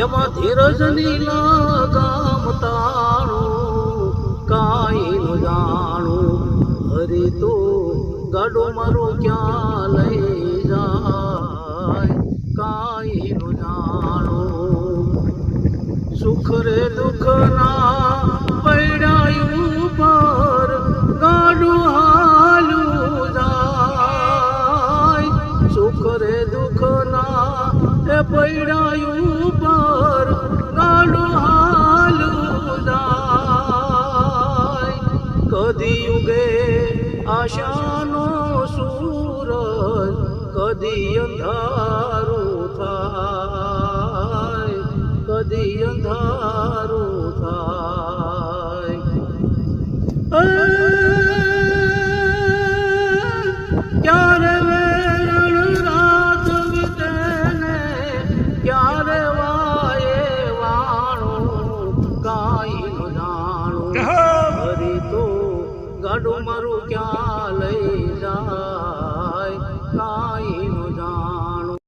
એમાં ધીરજની લગામ તાણું, કાંઈ જાણું. હરી તો, ગાડો મારો ક્યાં લઈ જાય? કાંઈ જાણું. સુખ રે દુઃખ ના પૈડાયું પર જાય. સુખ રે દુઃખ ના પૈડાયું પર કદી યુગે આશાનો સૂરજ કદી અંધારું થાય, કદી અંધારું થાય. ક્યારે ક્યારે વાયે વાણું કાંઈ ન ભાડું મારું ક્યાં લઈ